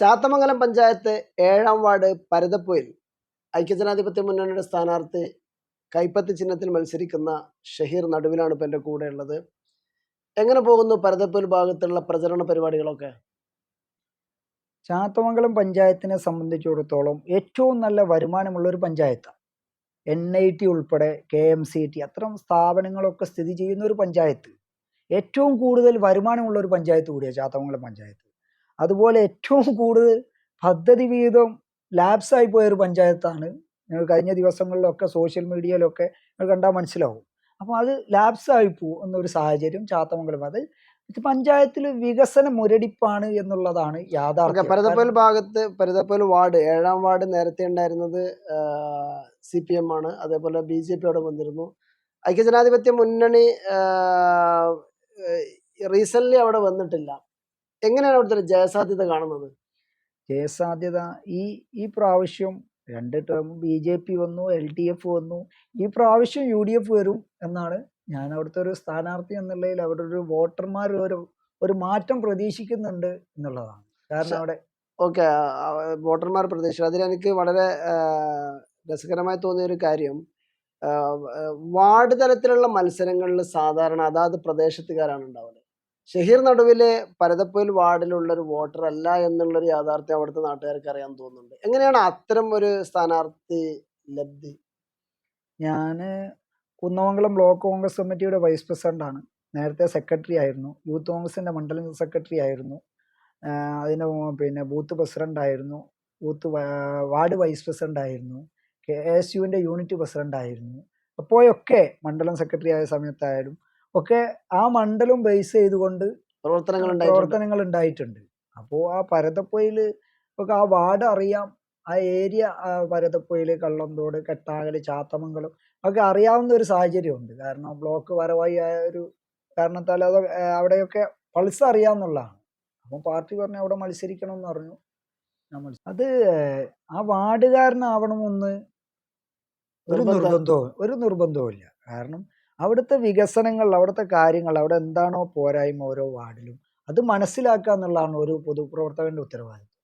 ചാത്തമംഗലം പഞ്ചായത്ത് ഏഴാം വാർഡ് പരതപ്പൊയിൽ ഐക്യജനാധിപത്യ മുന്നണിയുടെ സ്ഥാനാർത്ഥി കൈപ്പത്തി ചിഹ്നത്തിൽ മത്സരിക്കുന്ന ഷഹീർ നടുവിലാണ് ഇപ്പം എന്റെ കൂടെ ഉള്ളത് എങ്ങനെ പോകുന്നു പരതപ്പൊയിൽ ഭാഗത്തുള്ള പ്രചരണ പരിപാടികളൊക്കെ? ചാത്തമംഗലം പഞ്ചായത്തിനെ സംബന്ധിച്ചിടത്തോളം ഏറ്റവും നല്ല വരുമാനമുള്ള ഒരു പഞ്ചായത്താണ് എൻ ഐ ടി ഉൾപ്പെടെ കെ എം സി ടി അത്തരം സ്ഥാപനങ്ങളൊക്കെ സ്ഥിതി ചെയ്യുന്ന ഒരു പഞ്ചായത്ത്. ഏറ്റവും കൂടുതൽ വരുമാനമുള്ള ഒരു പഞ്ചായത്ത് കൂടിയാണ് ചാത്തമംഗലം പഞ്ചായത്ത്. അതുപോലെ ഏറ്റവും കൂടുതൽ പദ്ധതി വീതം ലാപ്സായി പോയ ഒരു പഞ്ചായത്താണ്. നിങ്ങൾ കഴിഞ്ഞ ദിവസങ്ങളിലൊക്കെ സോഷ്യൽ മീഡിയയിലൊക്കെ നിങ്ങൾ കണ്ടാൽ മനസ്സിലാവും. അപ്പോൾ അത് ലാപ്സായി പോകുന്ന ഒരു സാഹചര്യം ചാത്തമംഗലം. അത് പഞ്ചായത്തിൽ വികസന മുരടിപ്പാണ് എന്നുള്ളതാണ് യാഥാർത്ഥ്യം. പരതപ്പൊയിൽ ഭാഗത്ത് പരതപ്പൊയിൽ വാർഡ് ഏഴാം വാർഡ് നേരത്തെ ഉണ്ടായിരുന്നത് സി പി എം ആണ്. അതേപോലെ ബി ജെ പി അവിടെ വന്നിരുന്നു. ഐക്യജനാധിപത്യ മുന്നണി റീസെന്റ് അവിടെ വന്നിട്ടില്ല. എങ്ങനെയാണ് അവിടുത്തെ ജയസാധ്യത കാണുന്നത്? ജയസാധ്യത ഈ ഈ പ്രാവശ്യം രണ്ട് ടേം ബി ജെ പി വന്നു എൽ ഡി എഫ് വന്നു. ഈ പ്രാവശ്യം യു ഡി എഫ് വരും എന്നാണ് ഞാൻ അവിടുത്തെ ഒരു സ്ഥാനാർത്ഥി എന്നുള്ളതിൽ അവിടെ ഒരു വോട്ടർമാർ ഒരു ഒരു മാറ്റം പ്രതീക്ഷിക്കുന്നുണ്ട് എന്നുള്ളതാണ്. കാരണം അവിടെ ഓക്കെ വോട്ടർമാർ പ്രതീക്ഷിച്ചു. അതിലെനിക്ക് വളരെ രസകരമായി തോന്നിയ ഒരു കാര്യം വാർഡ് തലത്തിലുള്ള മത്സരങ്ങളിൽ സാധാരണ അതാത് പ്രദേശത്തുകാരാണ് ഉണ്ടാവുന്നത്. ഷഹീർ നടുവിലെ പരതപ്പൊയിൽ വാർഡിലുള്ള ഒരു വോട്ടർ അല്ല എന്നുള്ള ഒരു യാഥാർത്ഥ്യം അവിടുത്തെ നാട്ടുകാർക്ക് അറിയാൻ തോന്നുന്നുണ്ട്. എങ്ങനെയാണ് അത്തരം ഒരു സ്ഥാനാർത്ഥി ലബ്ധി? ഞാൻ കുന്നമംഗലം ബ്ലോക്ക് കോൺഗ്രസ് കമ്മിറ്റിയുടെ വൈസ് പ്രസിഡന്റാണ്. നേരത്തെ സെക്രട്ടറി ആയിരുന്നു. യൂത്ത് കോൺഗ്രസിന്റെ മണ്ഡലം സെക്രട്ടറി ആയിരുന്നു. അതിന് പിന്നെ ബൂത്ത് പ്രസിഡന്റ് ആയിരുന്നു. ബൂത്ത് വാർഡ് വൈസ് പ്രസിഡന്റ് ആയിരുന്നു. കെ എസ് യുവിന്റെ യൂണിറ്റ് പ്രസിഡന്റ് ആയിരുന്നു. അപ്പോഴൊക്കെ മണ്ഡലം സെക്രട്ടറി ആയ സമയത്തായാലും ഒക്കെ ആ മണ്ഡലം ബേസ് ചെയ്തുകൊണ്ട് പ്രവർത്തനങ്ങൾ ഉണ്ടായിട്ടുണ്ട്. പ്രവർത്തനങ്ങൾ ഉണ്ടായിട്ടുണ്ട്. അപ്പോൾ ആ പരതപ്പൊയിൽ ഒക്കെ ആ വാർഡ് അറിയാം. ആ ഏരിയ പരതപ്പൊയിൽ കള്ളന്തോട് കെട്ടാകൽ ചാത്തമംഗലം ഒക്കെ അറിയാവുന്ന ഒരു സാഹചര്യമുണ്ട്. കാരണം ബ്ലോക്ക് വരവായി ആയ ഒരു കാരണത്താൽ അത് അവിടെയൊക്കെ പൾസ് അറിയാമെന്നുള്ളതാണ് അപ്പം പാർട്ടി പറഞ്ഞു അവിടെ മത്സരിക്കണം എന്ന് പറഞ്ഞു അത് ആ വാർഡുകാരനാവണമെന്ന് ഒരു നിർബന്ധം. നിർബന്ധവും ഒരു നിർബന്ധവും ഇല്ല കാരണം അവിടുത്തെ വികസനങ്ങൾ അവിടുത്തെ കാര്യങ്ങൾ അവിടെ എന്താണോ പോരായ്മ ഓരോ വാർഡിലും അത് മനസ്സിലാക്കുക എന്നുള്ളതാണ് ഒരു പൊതുപ്രവർത്തകന്റെ ഉത്തരവാദിത്വം.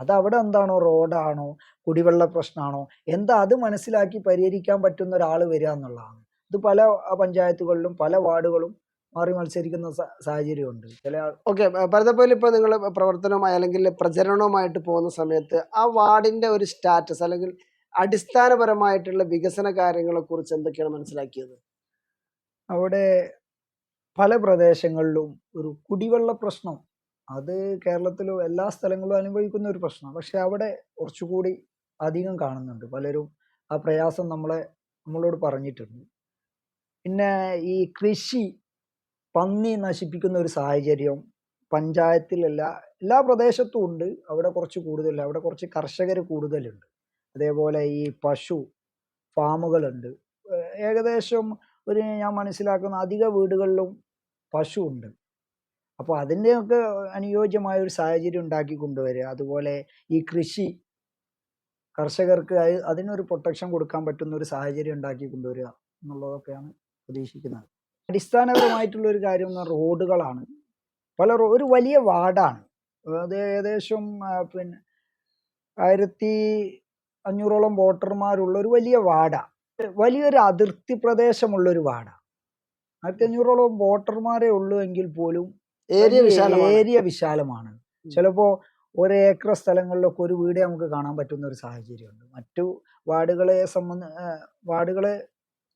അത് അവിടെ എന്താണോ റോഡാണോ കുടിവെള്ള പ്രശ്നമാണോ എന്താ അത് മനസ്സിലാക്കി പരിഹരിക്കാൻ പറ്റുന്ന ഒരാൾ വരിക എന്നുള്ളതാണ്. ഇത് പല പഞ്ചായത്തുകളിലും പല വാർഡുകളും മാറി മത്സരിക്കുന്ന സാഹചര്യമുണ്ട്. ചില ഓക്കെ പരതപ്പൊയിൽ ഇപ്പോൾ നിങ്ങൾ പ്രവർത്തനവുമായി അല്ലെങ്കിൽ പ്രചരണവുമായിട്ട് പോകുന്ന സമയത്ത് ആ വാർഡിന്റെ ഒരു സ്റ്റാറ്റസ് അല്ലെങ്കിൽ അടിസ്ഥാനപരമായിട്ടുള്ള വികസന കാര്യങ്ങളെക്കുറിച്ച് എന്തൊക്കെയാണ് മനസ്സിലാക്കിയത്? അവിടെ പല പ്രദേശങ്ങളിലും ഒരു കുടിവെള്ള പ്രശ്നം. അത് കേരളത്തിലും എല്ലാ സ്ഥലങ്ങളിലും അനുഭവിക്കുന്ന ഒരു പ്രശ്നം. പക്ഷെ അവിടെ കുറച്ചുകൂടി അധികം കാണുന്നുണ്ട്. പലരും ആ പ്രയാസം നമ്മളെ നമ്മളോട് പറഞ്ഞിട്ടുണ്ട്. പിന്നെ ഈ കൃഷി പന്നി നശിപ്പിക്കുന്ന ഒരു സാഹചര്യം പഞ്ചായത്തിലല്ല എല്ലാ പ്രദേശത്തും ഉണ്ട്. അവിടെ കുറച്ച് കൂടുതൽ അവിടെ കുറച്ച് കർഷകർ കൂടുതലുണ്ട്. അതേപോലെ ഈ പശു ഫാമുകളുണ്ട്. ഏകദേശം ഒരു ഞാൻ മനസ്സിലാക്കുന്ന അധിക വീടുകളിലും പശു ഉണ്ട് അപ്പോൾ അതിന്റെയൊക്കെ അനുയോജ്യമായ ഒരു സാഹചര്യം ഉണ്ടാക്കി കൊണ്ടുവരിക. അതുപോലെ ഈ കൃഷി കർഷകർക്ക് അതിനൊരു പ്രൊട്ടക്ഷൻ കൊടുക്കാൻ പറ്റുന്ന ഒരു സാഹചര്യം ഉണ്ടാക്കി കൊണ്ടുവരിക എന്നുള്ളതൊക്കെയാണ് പ്രതീക്ഷിക്കുന്നത്. അടിസ്ഥാനപരമായിട്ടുള്ള ഒരു കാര്യം എന്ന് റോഡുകളാണ്. പല ഒരു വലിയ വാർഡാണ്. അത് ഏകദേശം പിന്നെ ആയിരത്തി അഞ്ഞൂറോളം വോട്ടർമാരുള്ള ഒരു വലിയ വാർഡാണ് വലിയൊരു അതിർത്തി പ്രദേശമുള്ളൊരു വാർഡാണ് ആയിരത്തി അഞ്ഞൂറോളം വോട്ടർമാരെ ഉള്ളൂ എങ്കിൽ പോലും ഏരിയ ഏരിയ വിശാലമാണ്. ചിലപ്പോൾ ചിലപ്പോ ഒരു ഏക്കർ സ്ഥലങ്ങളിലൊക്കെ ഒരു വീടേ നമുക്ക് കാണാൻ പറ്റുന്ന ഒരു സാഹചര്യമുണ്ട്. മറ്റു വാർഡുകളെ സംബന്ധ വാർഡുകളെ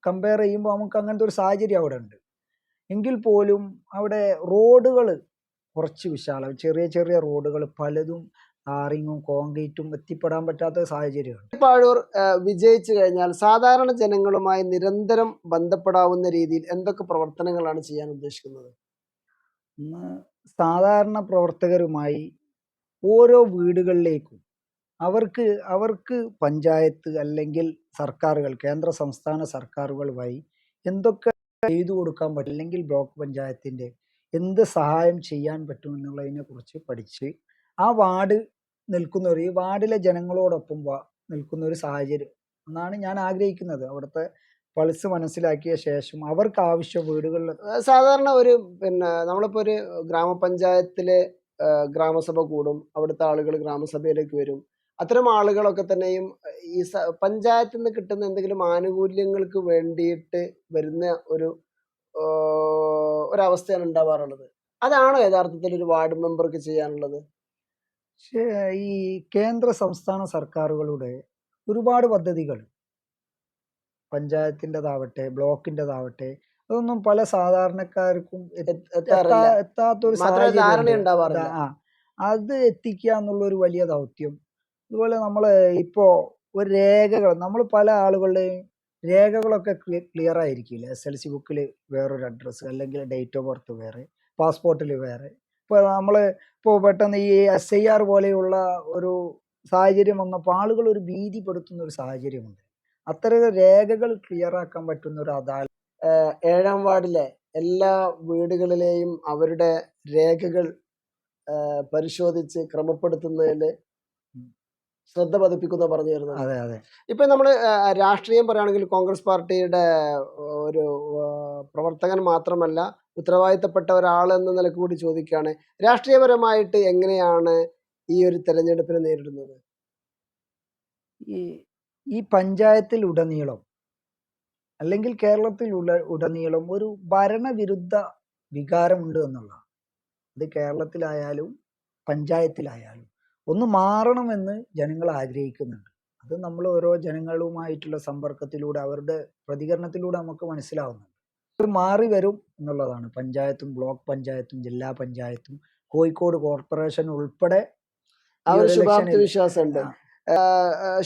കമ്പയർ ചെയ്യുമ്പോൾ നമുക്ക് അങ്ങനത്തെ ഒരു സാഹചര്യം അവിടെ ഉണ്ട്. എങ്കിൽ പോലും അവിടെ റോഡുകൾ കുറച്ച് വിശാലം. ചെറിയ ചെറിയ റോഡുകൾ പലതും ടാറിങ്ങും കോൺക്രീറ്റും എത്തിപ്പെടാൻ പറ്റാത്ത സാഹചര്യമാണ് പാഴൂർ വിജയിച്ചു കഴിഞ്ഞാൽ സാധാരണ ജനങ്ങളുമായി നിരന്തരം ബന്ധപ്പെടാവുന്ന രീതിയിൽ എന്തൊക്കെ പ്രവർത്തനങ്ങളാണ് ചെയ്യാൻ ഉദ്ദേശിക്കുന്നത്? സാധാരണ പ്രവർത്തകരുമായി ഓരോ വീടുകളിലേക്കും അവർക്ക് അവർക്ക് പഞ്ചായത്ത് അല്ലെങ്കിൽ സർക്കാരുകൾ കേന്ദ്ര സംസ്ഥാന സർക്കാരുകൾ വഴി എന്തൊക്കെ ചെയ്തു കൊടുക്കാൻ പറ്റും അല്ലെങ്കിൽ ബ്ലോക്ക് പഞ്ചായത്തിന്റെ എന്ത് സഹായം ചെയ്യാൻ പറ്റും എന്നുള്ളതിനെ കുറിച്ച് പഠിച്ച് ആ വാർഡ് നിൽക്കുന്ന ഒരു ഈ വാർഡിലെ ജനങ്ങളോടൊപ്പം നിൽക്കുന്ന ഒരു സാഹചര്യം. എന്നാണ് ഞാൻ ആഗ്രഹിക്കുന്നത്. അവിടുത്തെ പൾസ് മനസ്സിലാക്കിയ ശേഷം അവർക്ക് ആവശ്യ വീടുകളിൽ സാധാരണ ഒരു പിന്നെ നമ്മളിപ്പോൾ ഒരു ഗ്രാമപഞ്ചായത്തിലെ ഗ്രാമസഭ കൂടും. അവിടുത്തെ ആളുകൾ ഗ്രാമസഭയിലേക്ക് വരും. അത്തരം ആളുകളൊക്കെ തന്നെയും ഈ പഞ്ചായത്തിൽ നിന്ന് കിട്ടുന്ന എന്തെങ്കിലും ആനുകൂല്യങ്ങൾക്ക് വേണ്ടിയിട്ട് വരുന്ന ഒരു ഒരവസ്ഥയാണ് ഉണ്ടാവാറുള്ളത്. അതാണോ യഥാർത്ഥത്തിൽ ഒരു വാർഡ് മെമ്പർക്ക് ചെയ്യാനുള്ളത്? ഈ കേന്ദ്ര സംസ്ഥാന സർക്കാരുകളുടെ ഒരുപാട് പദ്ധതികൾ. പഞ്ചായത്തിന്റെതാവട്ടെ ബ്ലോക്കിന്റെതാവട്ടെ അതൊന്നും പല സാധാരണക്കാർക്കും എത്ത- എത്ത- എത്താറില്ല. എത്താ- എത്താത്തൊരു ധാരണ ഉണ്ടാവാറില്ല. ആ അത് എത്തിക്കുക എന്നുള്ള ഒരു വലിയ ദൗത്യം. അതുപോലെ നമ്മൾ ഇപ്പോൾ ഒരു രേഖകൾ നമ്മൾ പല ആളുകളുടെയും രേഖകളൊക്കെ ക്ലിയർ ആയിരിക്കില്ല എസ് എൽ സി ബുക്കിൽ വേറൊരു അഡ്രസ്സ് അല്ലെങ്കിൽ ഡേറ്റ് ഓഫ് ബർത്ത് വേറെ പാസ്പോർട്ടിൽ വേറെ. ഇപ്പോൾ നമ്മൾ ഇപ്പോൾ പെട്ടെന്ന് ഈ എസ് ഐ ആർ പോലെയുള്ള ഒരു സാഹചര്യം വന്നപ്പോൾ ആളുകൾ ഒരു ഭീതിപ്പെടുത്തുന്ന ഒരു സാഹചര്യമുണ്ട്. അത്തരം രേഖകൾ ക്ലിയർ ആക്കാൻ പറ്റുന്ന ഒരു അദാലത്ത് ഏഴാം വാർഡിലെ എല്ലാ വീടുകളിലെയും അവരുടെ രേഖകൾ പരിശോധിച്ച് ക്രമപ്പെടുത്തുന്നതിൽ ശ്രദ്ധ പതിപ്പിക്കുന്ന പറഞ്ഞു വരുന്നത്. അതെ അതെ. ഇപ്പൊ നമ്മൾ രാഷ്ട്രീയം പറയുകയാണെങ്കിൽ കോൺഗ്രസ് പാർട്ടിയുടെ ഒരു പ്രവർത്തകൻ മാത്രമല്ല ഉത്തരവാദിത്തപ്പെട്ട ഒരാൾ എന്ന നിലയ്ക്ക് കൂടി ചോദിക്കുകയാണ്. രാഷ്ട്രീയപരമായിട്ട് എങ്ങനെയാണ് ഈ ഒരു തെരഞ്ഞെടുപ്പിനെ നേരിടുന്നത്? ഈ ഈ പഞ്ചായത്തിൽ ഉടനീളം അല്ലെങ്കിൽ കേരളത്തിൽ ഉട ഉടനീളം ഒരു ഭരണവിരുദ്ധ വികാരമുണ്ട് എന്നുള്ളതാണ്. അത് കേരളത്തിലായാലും പഞ്ചായത്തിലായാലും ഒന്ന് മാറണമെന്ന് ജനങ്ങൾ ആഗ്രഹിക്കുന്നുണ്ട്. അത് നമ്മൾ ഓരോ ജനങ്ങളുമായിട്ടുള്ള സമ്പർക്കത്തിലൂടെ അവരുടെ പ്രതികരണത്തിലൂടെ നമുക്ക് മനസ്സിലാവുന്നുണ്ട്. അത് മാറി വരും എന്നുള്ളതാണ്. പഞ്ചായത്തും ബ്ലോക്ക് പഞ്ചായത്തും ജില്ലാ പഞ്ചായത്തും കോഴിക്കോട് കോർപ്പറേഷൻ ഉൾപ്പെടെ ആ ഈ ഒരു ഒരു ശുഭാപ്തി വിശ്വാസമുണ്ട്.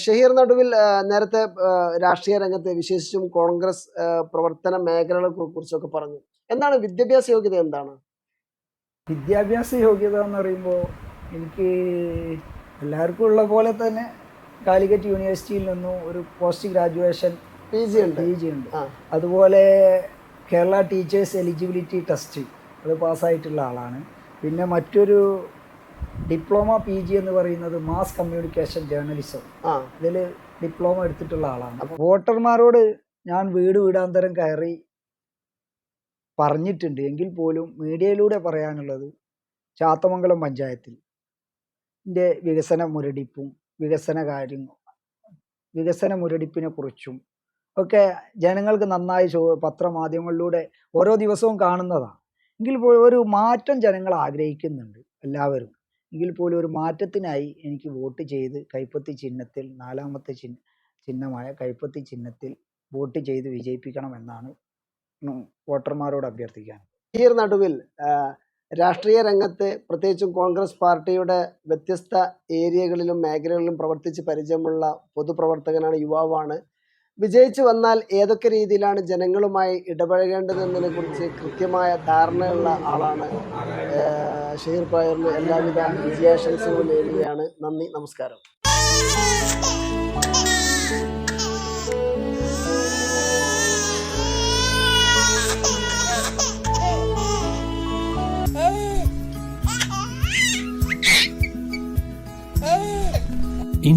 ഷഹീർ നടുവിൽ നേരത്തെ രാഷ്ട്രീയ രംഗത്ത് വിശേഷിച്ചും കോൺഗ്രസ് പ്രവർത്തന മേഖലകളെ കുറിച്ചൊക്കെ പറഞ്ഞു. എന്താണ് വിദ്യാഭ്യാസ യോഗ്യത എന്താണ്? വിദ്യാഭ്യാസ യോഗ്യത എന്ന് പറയുമ്പോൾ എനിക്ക് എല്ലാവർക്കും ഉള്ള പോലെ തന്നെ കാലിക്കറ്റ് യൂണിവേഴ്സിറ്റിയിൽ നിന്നും ഒരു പോസ്റ്റ് ഗ്രാജുവേഷൻ പി ജി ഉണ്ട്. പി ജി ഉണ്ട്. അതുപോലെ കേരള ടീച്ചേഴ്സ് എലിജിബിലിറ്റി ടെസ്റ്റ് അത് പാസ്സായിട്ടുള്ള ആളാണ്. പിന്നെ മറ്റൊരു ഡിപ്ലോമ പി ജി എന്ന് പറയുന്നത് മാസ് കമ്മ്യൂണിക്കേഷൻ ജേർണലിസം. ആ. ഇതിൽ ഡിപ്ലോമ എടുത്തിട്ടുള്ള ആളാണ്. അപ്പോൾ വോട്ടർമാരോട് ഞാൻ വീട് വീടാന്തരം കയറി പറഞ്ഞിട്ടുണ്ട്. എങ്കിൽ പോലും മീഡിയയിലൂടെ പറയാനുള്ളത് ചാത്തമംഗലം പഞ്ചായത്തിൽ. വികസന മുരടിപ്പും വികസന കാര്യങ്ങൾ വികസന മുരടിപ്പിനെ കുറിച്ചും ഒക്കെ ജനങ്ങൾക്ക് നന്നായി പത്രമാധ്യമങ്ങളിലൂടെ ഓരോ ദിവസവും കാണുന്നതാണ്. എങ്കിൽ പോലും ഒരു മാറ്റം ജനങ്ങൾ ആഗ്രഹിക്കുന്നുണ്ട് എല്ലാവരും. എങ്കിൽ പോലും ഒരു മാറ്റത്തിനായി എനിക്ക് വോട്ട് ചെയ്ത് കൈപ്പത്തി ചിഹ്നത്തിൽ നാലാമത്തെ ചിഹ്ന ചിഹ്നമായ കൈപ്പത്തി ചിഹ്നത്തിൽ വോട്ട് ചെയ്ത് വിജയിപ്പിക്കണം എന്നാണ് വോട്ടർമാരോട് അഭ്യർത്ഥിക്കാൻ. ഷഹീർ നടുവിൽ രാഷ്ട്രീയ രംഗത്ത് പ്രത്യേകിച്ചും കോൺഗ്രസ് പാർട്ടിയുടെ വ്യത്യസ്ത ഏരിയകളിലും മേഖലകളിലും പ്രവർത്തിച്ച് പരിചയമുള്ള പൊതുപ്രവർത്തകനാണ് യുവാവാണ്. വിജയിച്ചു വന്നാൽ ഏതൊക്കെ രീതിയിലാണ് ജനങ്ങളുമായി ഇടപഴകേണ്ടതെന്നതിനെ കുറിച്ച് കൃത്യമായ ധാരണയുള്ള ആളാണ് ഷഹീർ പായറിന് എല്ലാവിധ വിജയാശംസകളും നേരുകയാണ്. നന്ദി നമസ്കാരം.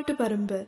நாட்டு பரும்பு.